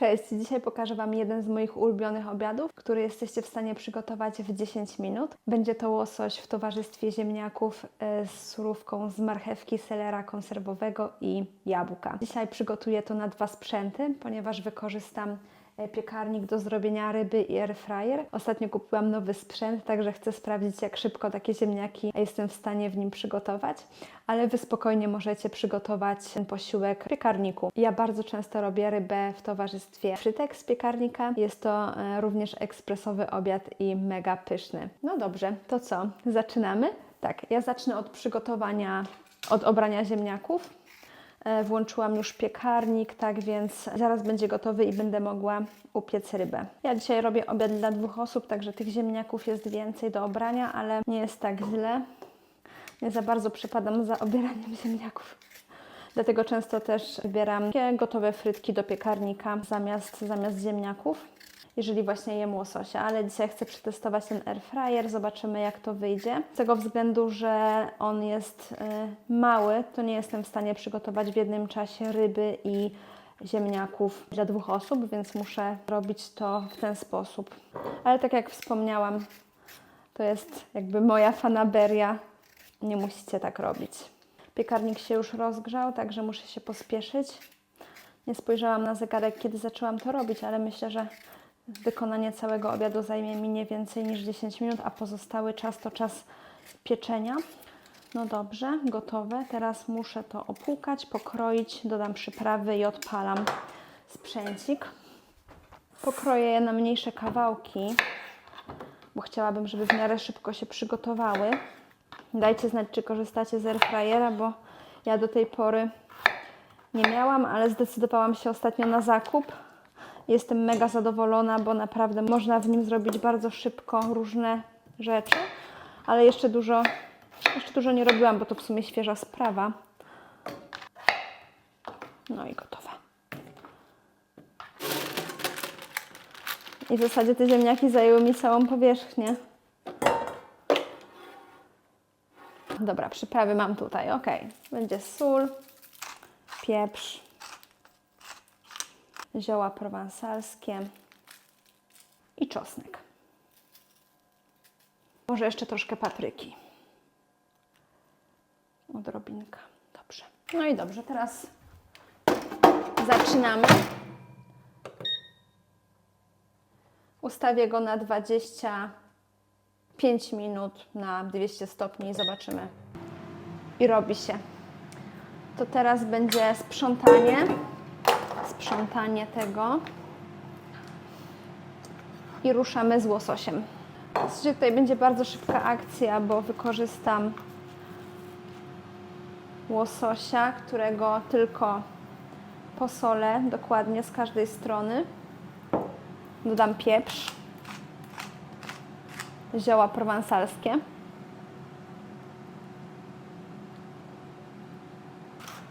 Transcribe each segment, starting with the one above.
Cześć, dzisiaj pokażę Wam jeden z moich ulubionych obiadów, który jesteście w stanie przygotować w 10 minut. Będzie to łosoś w towarzystwie ziemniaków e, z surówką z marchewki, selera konserwowego i jabłka. Dzisiaj przygotuję to na dwa sprzęty, ponieważ wykorzystam piekarnik do zrobienia ryby i air fryer. Ostatnio kupiłam nowy sprzęt, także chcę sprawdzić, jak szybko takie ziemniaki jestem w stanie w nim przygotować. Ale Wy spokojnie możecie przygotować ten posiłek w piekarniku. Ja bardzo często robię rybę w towarzystwie frytek z piekarnika. Jest to e, również ekspresowy obiad i mega pyszny. No dobrze, to co? Zaczynamy? Tak, ja zacznę od przygotowania, od obrania ziemniaków. E, Włączyłam już piekarnik, tak więc zaraz będzie gotowy i będę mogła upiec rybę. Ja dzisiaj robię obiad dla dwóch osób, także tych ziemniaków jest więcej do obrania, ale nie jest tak źle. Nie za bardzo przepadam za obieraniem ziemniaków. Dlatego często też wybieram gotowe frytki do piekarnika zamiast, zamiast ziemniaków, jeżeli właśnie jem łososia. Ale dzisiaj chcę przetestować ten air fryer, zobaczymy jak to wyjdzie. Z tego względu, że on jest y, mały, to nie jestem w stanie przygotować w jednym czasie ryby i ziemniaków dla dwóch osób, więc muszę robić to w ten sposób. Ale tak jak wspomniałam, to jest jakby moja fanaberia. Nie musicie tak robić. Piekarnik się już rozgrzał, także muszę się pospieszyć. Nie spojrzałam na zegarek, kiedy zaczęłam to robić, ale myślę, że wykonanie całego obiadu zajmie mi nie więcej niż 10 minut, a pozostały czas to czas pieczenia. No dobrze, gotowe. Teraz muszę to opłukać, pokroić, dodam przyprawy i odpalam sprzęcik. Pokroję je na mniejsze kawałki, bo chciałabym, żeby w miarę szybko się przygotowały. Dajcie znać, czy korzystacie z airfryera, bo ja do tej pory nie miałam, ale zdecydowałam się ostatnio na zakup. Jestem mega zadowolona, bo naprawdę można w nim zrobić bardzo szybko różne rzeczy, ale jeszcze dużo, jeszcze dużo nie robiłam, bo to w sumie świeża sprawa. No i gotowe. I w zasadzie te ziemniaki zajęły mi całą powierzchnię. Dobra, przyprawy mam tutaj, ok. Będzie sól, pieprz, zioła prowansalskie i czosnek. Może jeszcze troszkę papryki. Odrobinka. Dobrze. No i dobrze, teraz zaczynamy. Ustawię go na 25 minut na 200 stopni i zobaczymy. I robi się. To teraz będzie sprzątanie. Sprzątanie tego. I ruszamy z łososiem. Zasadzie tutaj będzie bardzo szybka akcja, bo wykorzystam łososia, którego tylko posolę dokładnie z każdej strony. Dodam pieprz, zioła prowansalskie,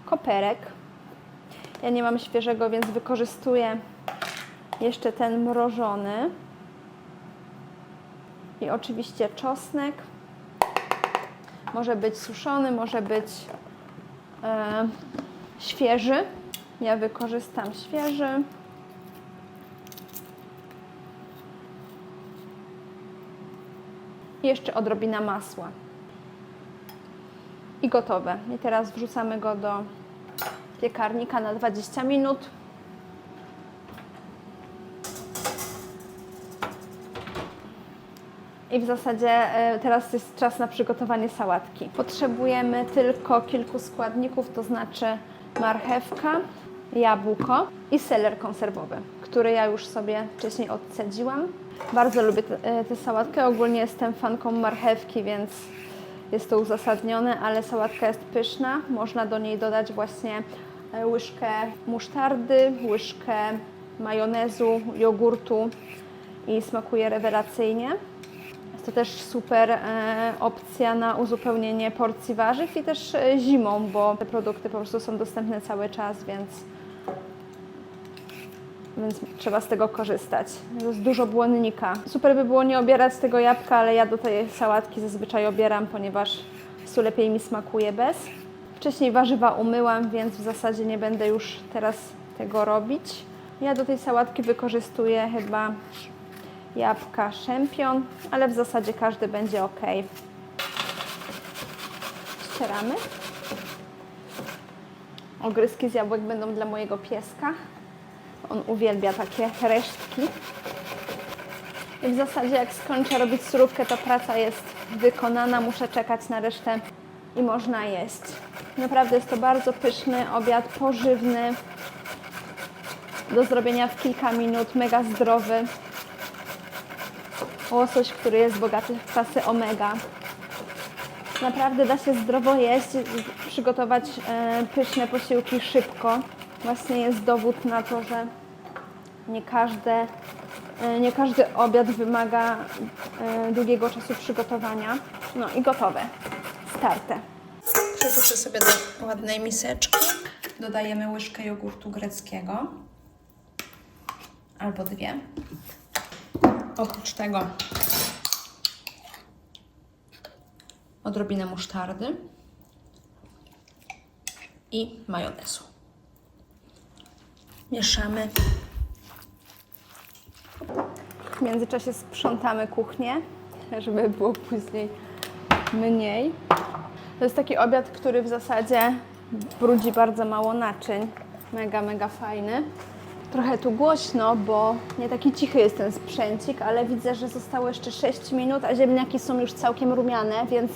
koperek. Ja nie mam świeżego, więc wykorzystuję jeszcze ten mrożony. I oczywiście czosnek. Może być suszony, może być e, świeży. Ja wykorzystam świeży. I jeszcze odrobina masła. I gotowe. I teraz wrzucamy go do piekarnika na 20 minut. I w zasadzie e, teraz jest czas na przygotowanie sałatki. Potrzebujemy tylko kilku składników, to znaczy marchewka, jabłko i seler konserwowy, który ja już sobie wcześniej odcedziłam. Bardzo lubię tę sałatkę. Ogólnie jestem fanką marchewki, więc jest to uzasadnione, ale sałatka jest pyszna. Można do niej dodać właśnie e, łyżkę musztardy, łyżkę majonezu, jogurtu i smakuje rewelacyjnie. Jest to też super e, opcja na uzupełnienie porcji warzyw i też e, zimą, bo te produkty po prostu są dostępne cały czas, więc, więc trzeba z tego korzystać. Jest dużo błonnika. Super by było nie obierać tego jabłka, ale ja do tej sałatki zazwyczaj obieram, ponieważ su lepiej mi smakuje bez. Wcześniej warzywa umyłam, więc w zasadzie nie będę już teraz tego robić. Ja do tej sałatki wykorzystuję chyba jabłka szempion, ale w zasadzie każdy będzie ok. Ścieramy. Ogryzki z jabłek będą dla mojego pieska. On uwielbia takie resztki. I w zasadzie jak skończę robić surówkę, to praca jest wykonana. Muszę czekać na resztę i można jeść. Naprawdę jest to bardzo pyszny obiad, pożywny, do zrobienia w kilka minut, mega zdrowy. Łosoś, który jest bogaty w kwasy omega. Naprawdę da się zdrowo jeść, przygotować e, pyszne posiłki szybko. Właśnie jest dowód na to, że nie każde, e, nie każdy obiad wymaga e, długiego czasu przygotowania. No i gotowe. Starte. Przerzucę sobie do ładnej miseczki. Dodajemy łyżkę jogurtu greckiego. Albo dwie. Oprócz tego odrobinę musztardy i majonezu. Mieszamy. W międzyczasie sprzątamy kuchnię, żeby było później mniej. To jest taki obiad, który w zasadzie brudzi bardzo mało naczyń. Mega, mega fajny. Trochę tu głośno, bo nie taki cichy jest ten sprzęcik, ale widzę, że zostało jeszcze 6 minut, a ziemniaki są już całkiem rumiane, więc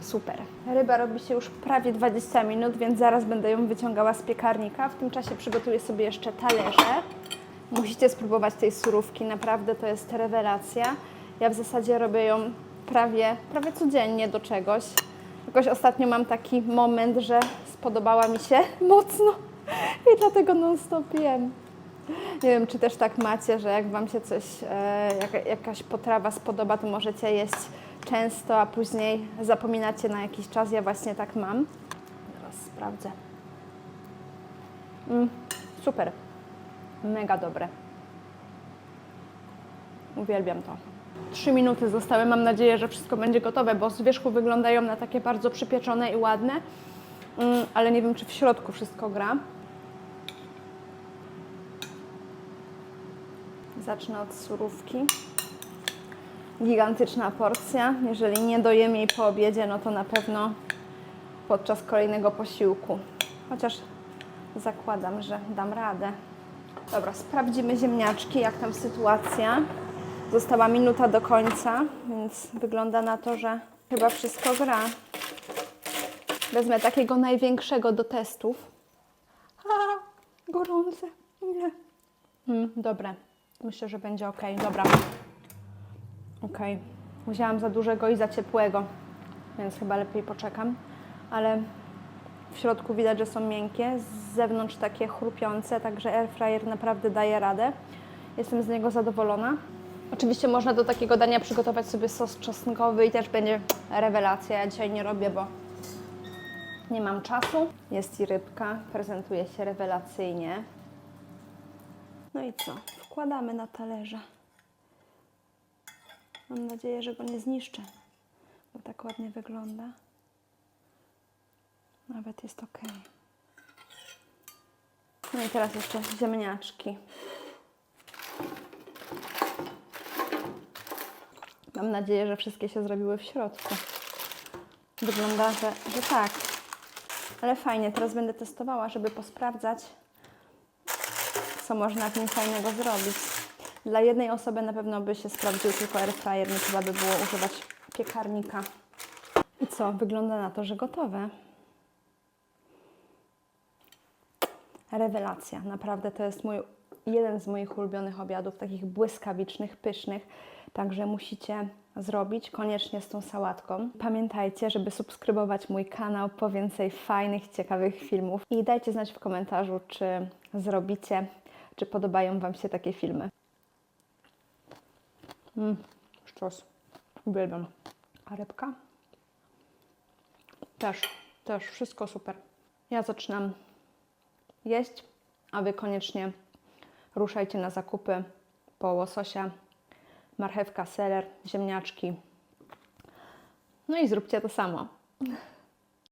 super. Ryba robi się już prawie 20 minut, więc zaraz będę ją wyciągała z piekarnika. W tym czasie przygotuję sobie jeszcze talerze. Musicie spróbować tej surówki, naprawdę to jest rewelacja. Ja w zasadzie robię ją prawie, prawie codziennie do czegoś. Jakoś ostatnio mam taki moment, że spodobała mi się mocno i dlatego non-stop jem. Nie wiem, czy też tak macie, że jak Wam się coś, e, jaka, jakaś potrawa spodoba, to możecie jeść często, a później zapominacie na jakiś czas. Ja właśnie tak mam. Teraz sprawdzę. Mm, super. Mega dobre. Uwielbiam to. Trzy minuty zostały. Mam nadzieję, że wszystko będzie gotowe, bo z wierzchu wyglądają na takie bardzo przypieczone i ładne, Mm, ale nie wiem, czy w środku wszystko gra. Zacznę od surówki. Gigantyczna porcja. Jeżeli nie dojem jej po obiedzie, no to na pewno podczas kolejnego posiłku. Chociaż zakładam, że dam radę. Dobra, sprawdzimy ziemniaczki, jak tam sytuacja. Została minuta do końca, więc wygląda na to, że chyba wszystko gra. Wezmę takiego największego do testów. A, gorące. Nie. Mm, dobre. Myślę, że będzie ok. Dobra. Ok. Wzięłam za dużego i za ciepłego, więc chyba lepiej poczekam. Ale w środku widać, że są miękkie, z zewnątrz takie chrupiące, także air fryer naprawdę daje radę. Jestem z niego zadowolona. Oczywiście można do takiego dania przygotować sobie sos czosnkowy i też będzie rewelacja. Ja dzisiaj nie robię, bo nie mam czasu. Jest i rybka, prezentuje się rewelacyjnie. No i co? Wkładamy na talerze. Mam nadzieję, że go nie zniszczę, bo tak ładnie wygląda. Nawet jest ok. No i teraz jeszcze ziemniaczki. Mam nadzieję, że wszystkie się zrobiły w środku. Wygląda, że, że tak. Ale fajnie, teraz będę testowała, żeby posprawdzać, co można w nim fajnego zrobić. Dla jednej osoby na pewno by się sprawdził tylko air fryer, nie trzeba by było używać piekarnika. I co? Wygląda na to, że gotowe. Rewelacja. Naprawdę to jest mój, jeden z moich ulubionych obiadów, takich błyskawicznych, pysznych. Także musicie zrobić koniecznie z tą sałatką. Pamiętajcie, żeby subskrybować mój kanał po więcej fajnych, ciekawych filmów. I dajcie znać w komentarzu, czy zrobicie, czy podobają Wam się takie filmy. Mmm, szczos. Uwielbiam. A rybka? Też, też, wszystko super. Ja zaczynam jeść, a Wy koniecznie ruszajcie na zakupy po łososia, marchewka, seler, ziemniaczki. No i zróbcie to samo.